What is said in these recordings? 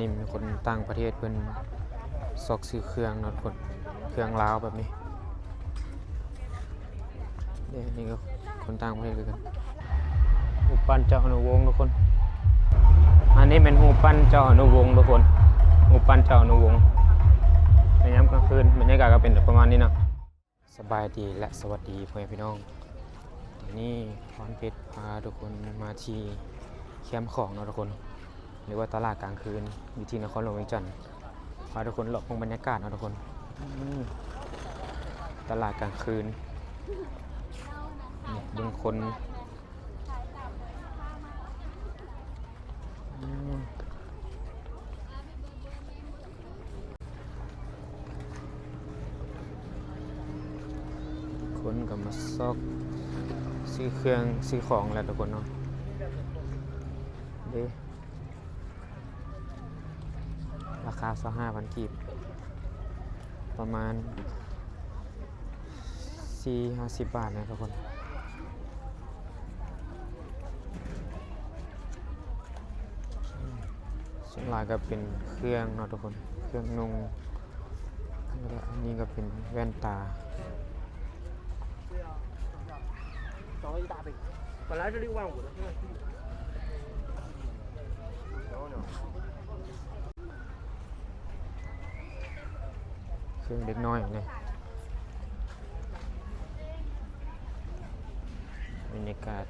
นี้มีคนต่างประเทศเพิ่นซอกซื้อเครื่องเนาะทุกคนเครื่องลาวแบบนี้เดี๋ยวนี่ก็คนต่างประเทศคือกันหูปปั้นเจ้าอนุวงศ์ทุกคน อันนี้เป็นหูปปั้นเจ้าอนุวงศ์ทุกคนหูปปั้นเจ้าอนุวงศ์ในยามกลางคืนบรรยากาศก็เป็นแบบประมาณนี้เนาะสบายดีและสวัสดีพ่อแม่พี่น้องทีนี้พรเพชรพาทุกคนมาที่แคมป์ของเนาะทุกคน หรือว่าตลาดกลางคืนอยู่ที่นครหลวงเวียงจันทร์พาทุกคนหลบมองบรรยากาศเนาะทุกคนตลาดกลางคืนบึงคนคนก็มาซอกซื้อเครื่องซื้อของแหล้วทุกคนเนาะเด้ ราคาสักห้าพันกีบ ประมาณสี่ห้าสิบบาทนะทุกคนอืมส่วนหลายก็เป็นเครื่องเนาะทุกคน เครื่องนุ่งแล้วก็อันนี้ก็เป็นแว่นตา 找了一大杯，本来是六万五的，现在 ซึ่งเด็กน้อยเนี่ยบรรยากาศ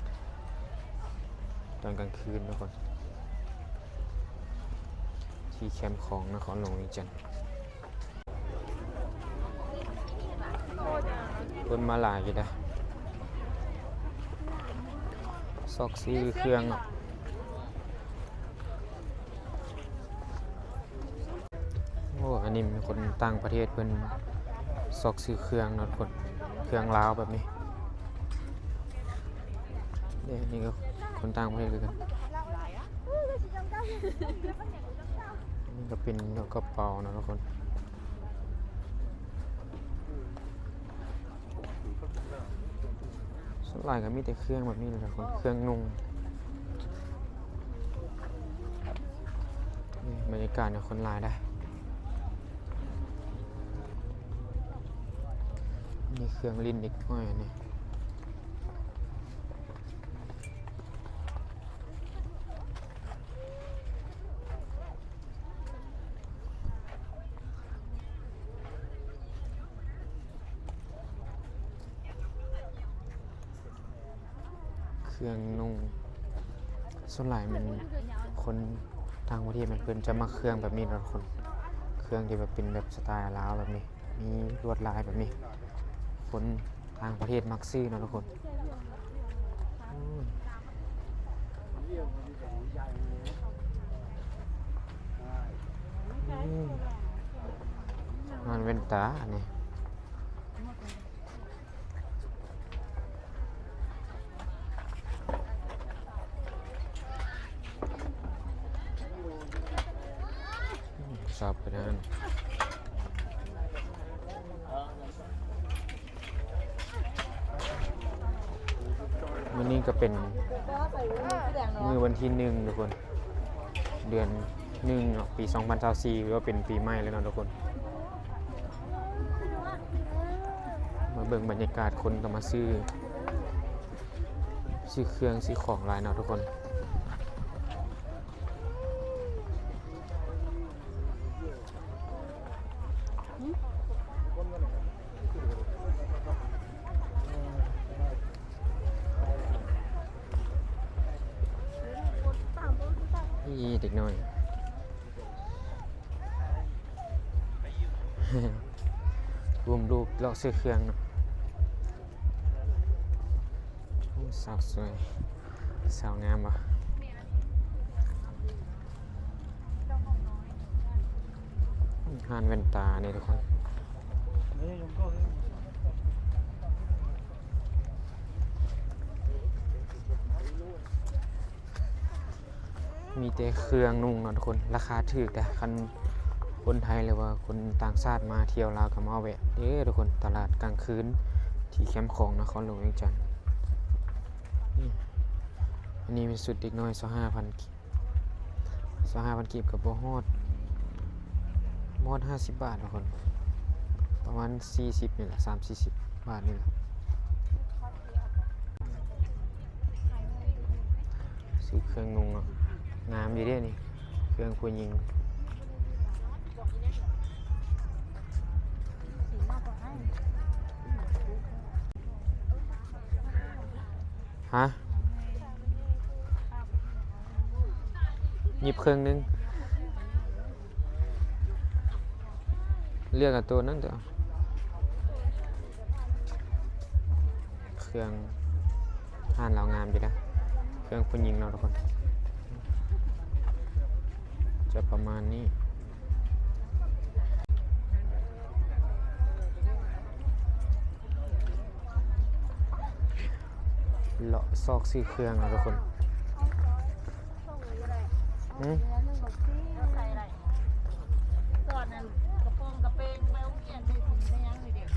ตอนกลางคืนทุกคนที่แคมป์ของนครหลวงวิจันคนมาหลายเลยนะซอกซีเครื่อง อะโอ้อันนี้มีคนต่างประเทศเพิ่นซอกซื้อเครื่องนะทุกคนเครื่องลาวแบบนี้เดี๋ยวนี่ก็คนต่างประเทศคือกันนี่ก็เป็นกระเป๋านะทุกคนสลายก็มีแต่เครื่องแบบนี้เลยทุกคนเครื่องนุ่งบรรยากาศเนี่ยคนลายได้ เครื่องลิ้นเด็กน้อยนี่เครื่องนุ่งส่วนใหลายมันคนทางประเทศมันเพิ่นจะมาเครื่องแบบนี้นะทุกคน เครื่องที่แบบเป็นแบบสไตล์ลาวแบบนี้ มีลวดลายแบบนี้ คนทางประเทศมักซี่นะทุกคนงานเว้นตาอันนี้อืมชอบไปนั่น วันนี้ก็เป็นมือวันที่หนึ่งทุกคน เดือนหนึ่งเนาะปี 2024หรือว่าเป็นปีใหม่แล้วเนาะทุกคน มาเบิ่งบรรยากาศคนก็มาซื้อ ซื้อเครื่องซื้อของลายเนาะทุกคนนี่เด็กน้อย รวมลูกเลาะซื้อเครื่องเนาะสาวสวยสาวงามปะหานเวนตาเนี่ยทุกคนมีแต่เครื่องนุ่งนาะทุกคน ราคาถือแต่คัน คนไทยหรือว่าคนต่างชาติมาเที่ยวลาวก็มาแวะเด้อทุกคนตลาดกลางคืนที่แคมป์ของนครหลวงเวียงจันทร์นี่อันนี้เป็นสุดเด็กน้อยสห้าพันสห้าพันกีบกับบ่ฮอดบ่ฮอดห้าสิบบาททุกคน ประมาณสี่สิบนี่แหละสามสี่สิบบาทนี่แหละซื้อเครื่องนุงอะงามดีเด้นี่ เครื่องผู้หญิง ฮะหยิบเครื่องนึง เลือกกับตัวนั้นเดี๋ยวเครื่องห่านเรางามดีนะเครื่องผู้หญิงเราะทุกคน จะประมาณนี้ เลาะซอกซื้อเครื่องนะทุกคนหืมใส่อะไรก่อนนั้นกระโปรงกระเปงไปโรงเรียนไปถึงได้ยังเลยเด็ก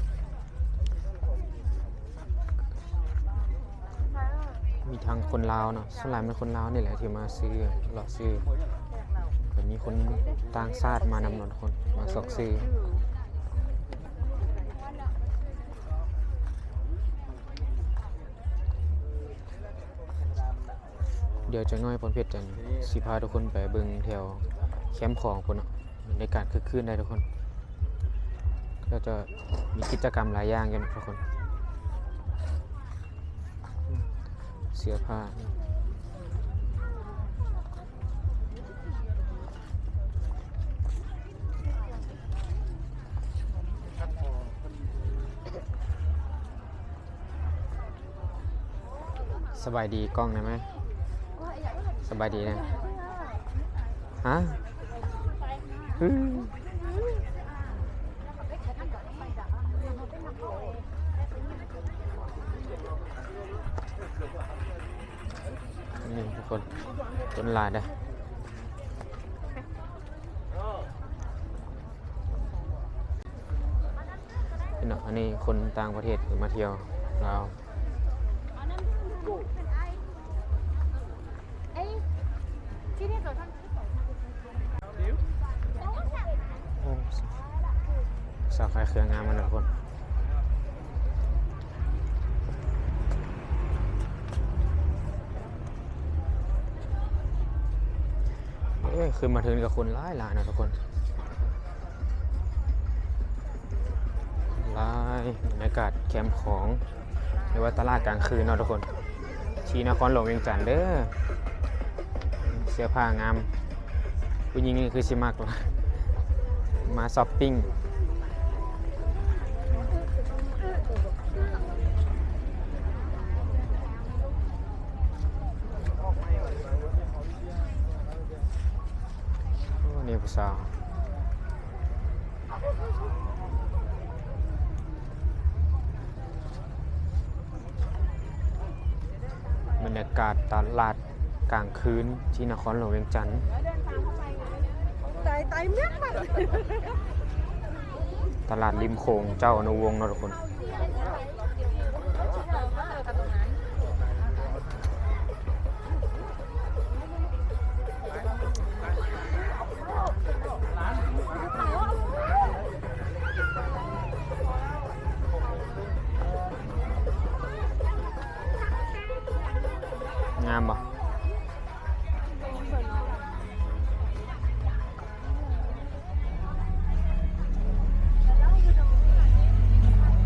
มีทางคนลาวเนาะส่วนใหญ่เป็นคนลาวนี่แหละที่มาซื้อเลาะซื้อแต่มีคนต่างชาติมานำเนนคน มาซอกซื้อ เดี๋ยวจะง่อยพลเพชรจันสิพาทุกคนไปเบิ่งแถวแคมป์ของคนเนาะในการคึกคืนได้ทุกคน ก็จะมีกิจกรรมหลายอย่างกันทุกคน เสื้อผ้าสบายดีกล้องได้ไหม สบายดีนะ ฮะนี่ทุกคนต้นลายได้อเนาะอันนี้คนต่างประเทศมาเที่ยวลาว โอ้สาวขายเครื่องงามมันนะทุกคนเอ้ยขึ้นมาถึงกับคนหลายหลายนะทุกคนหลายบรรยากาศแคมป์ของหรือว่าตลาดกลางคืนเนาะทุกคนที่นครหลวงเวียงจันทน์เด้อเสื้อผ้างามผู้หญิงนี่คือชิมากเลยมาช้อปปิ้ง โอ้นี่ผู้สาวบรรยากาศตลาดกลางคืนที่นครหลวงเวียงจันทน์ตายตายเมียกมันตลาดริมโขงเจ้าอนุวงศ์เนาะทุกคน งามปะ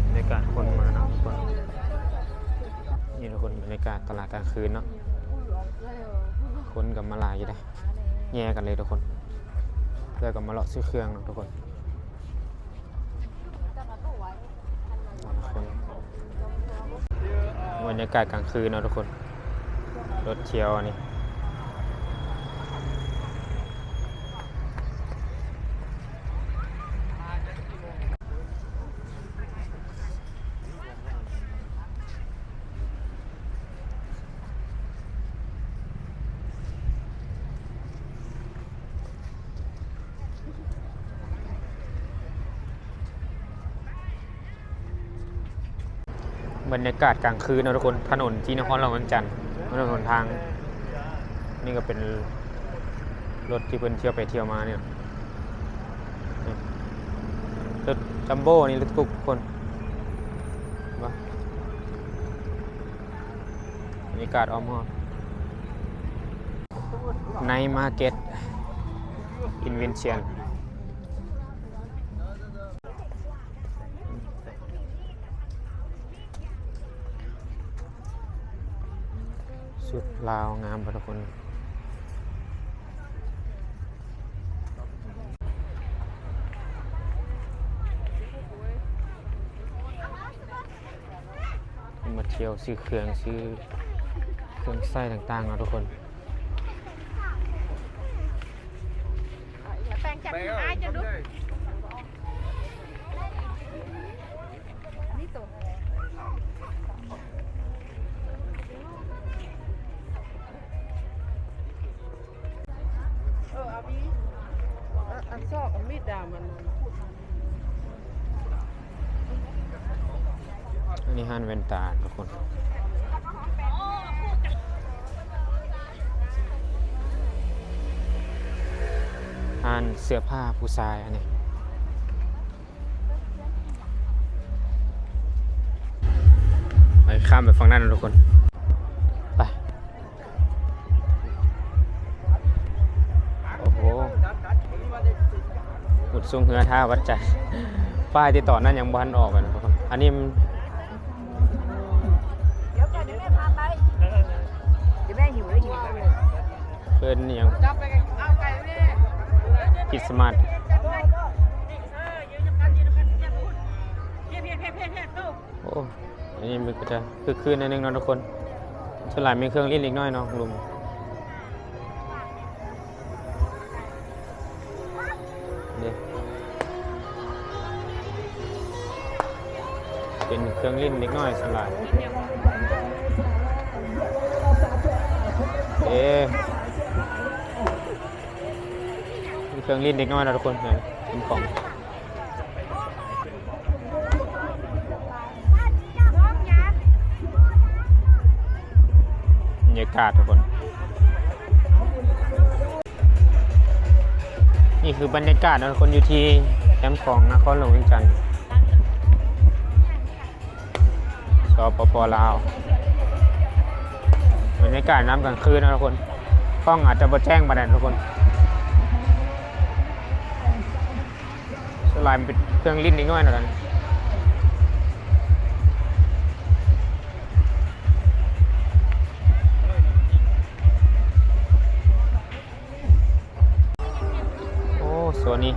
บรรยากาศคนมาเนาะทุกคนนี่ทุกคนบรรยากาศตลาดกลางคืนเนาะคนกับมาลายได้แย่กันเลยทุกคนเพื่อกับมาเลาะซื้อเครื่องเนาะทุกคนบรรยากาศกลางคืนเนาะทุกคน รถเชียวนี่บรรยากาศกลางคืนนะทุกคน ถนนที่นครหลวงเวียงจันทน์ ถนนหนทาง นี่ก็เป็นรถที่เพิ่นเที่ยวไปเที่ยวมาเนี่ยรถจัมโบ้นี่รถกุ๊กคนบรรยากาศอ้อมหอในมาร์เก็ตอินเวนเชียนุดลาวงามปะทุกคนมาเที่ยวซื้อเครื่องซื้อเครื่องไส้ต่างๆนาะทุกคน ซอกอันมีดดามันอันนี้ห้านเวนตาทุกคน ห้านเสื้อผ้าผู้ชายอันนี้ไปข้ามไปฝั่งนั้นนะทุกคน ซุงเหือท่าวัดใจ ป้ายที่ต่อนั่นยังบ้านออกกันนะทุกคนอันนี้มันเดี๋ยวก่อนเดี๋ยวแม่พาไป เดี๋ยวแม่หิวแล้วหิวเลยเพิ่นอหยังจับไปเอาไก่แม่คิดสมาร์ทจับไปเออยืนจับกันยืนจับกันจับพูดเพี้ยเพี้ยเพี้ยเพี้ยเพี้ยตู้โอ้อันนี้มันก็จะคือคืนนิดนึงเนาะทุกคนส่วนหลายมีเครื่องเล่นอีกน้อยเนาะลุง รื่องเล่นเล็กน้อยสลายเอ๊เครื่องเล่นเล็กน้อยนะทุกคนเนี่ยเป็นของบรรยากาศทุกคน นี่คือบรรยากาศนะทุกคนอยู่ที่แคมป์ของนครหลวงวียงจันทร์ ปปลาวบรรยากาศน้ำกลางคืนนะทุกคนกล้องอาจจะบ่แจ้งประเด็นทุกคนสไลม์เป็นเครื่องลิ้นนิดหน่อยหน่อยโอ้สวนนี้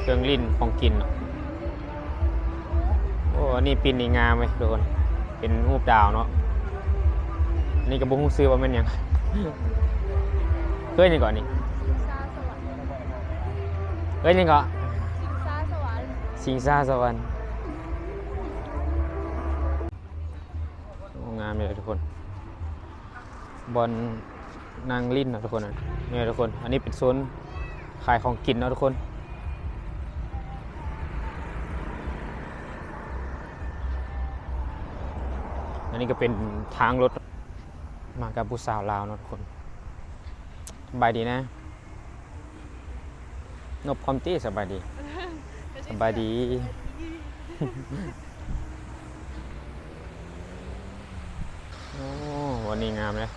เครื่องลิ้นของกินเนาะ อันนี้ปินนี่งามไหมทุกคน เป็นรูปดาวเนาะนี่กระบุ้งซื้อว่ามันยังเคยยังก่อนนี่เคยยังก่อนสิงซาสวรรค์งามเลยทุกคน บอลนางลิ้นนะทุกคนนะนี่ทุกคน อันนี้เป็นโซนขายของกินเนาะทุกคน อันนี้ก็เป็นทางรถมากับผู้สาวลาวเนาะทุกคนสบายดีนะ นบความตี้สบายดี สบายดี โอ้วันนี้งามเลย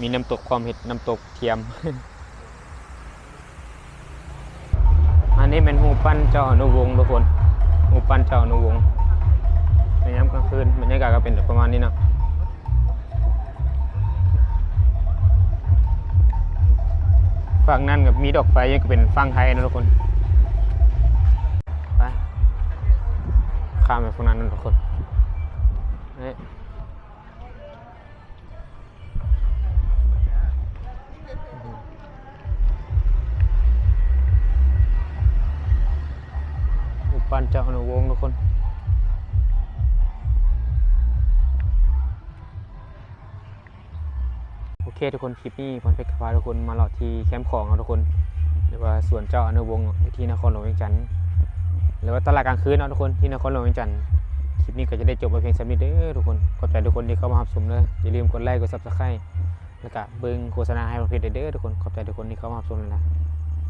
มีน้ำตกความเห็ดน้ำตกเทียม อันนี้เป็นหูปั้นเจ้าอนุวงศ์ทุกคน หูปั้นเจ้าอนุวงศ์ ในยามกลางคืนบรรยากาศก็เป็นประมาณนี้เนาะฝั่งนั้นกับมีดอกไฟยังก็เป็นฝั่งไทยนะทุกคนไปข้ามไปฝั่งนั้นนะทุกคนเฮ้ยปปันเจ้าอนุวงทุกคน เคทุกคนคลิปนี้ผมเพชรพาทุกคนมาเลาะที่แคมป์ของเราทุกคนหรือว่าสวนเจ้าอนุวงศ์ที่นครหลวงเวียงจันทร์หรือว่าตลาดกลางคืนเนาะทุกคนที่นครหลวงเวียงจันทร์คลิปนี้ก็จะได้จบไปเพียงสำนี้เด้อทุกคนขอบใจทุกคนที่เข้ามารับชมเลยอย่าลืมกดไลค์กดซับสไครต์แล้วก็เบิ้งโฆษณาให้ผมเพชรเด้อทุกคนขอบใจทุกคนที่เข้ามารับชมนะ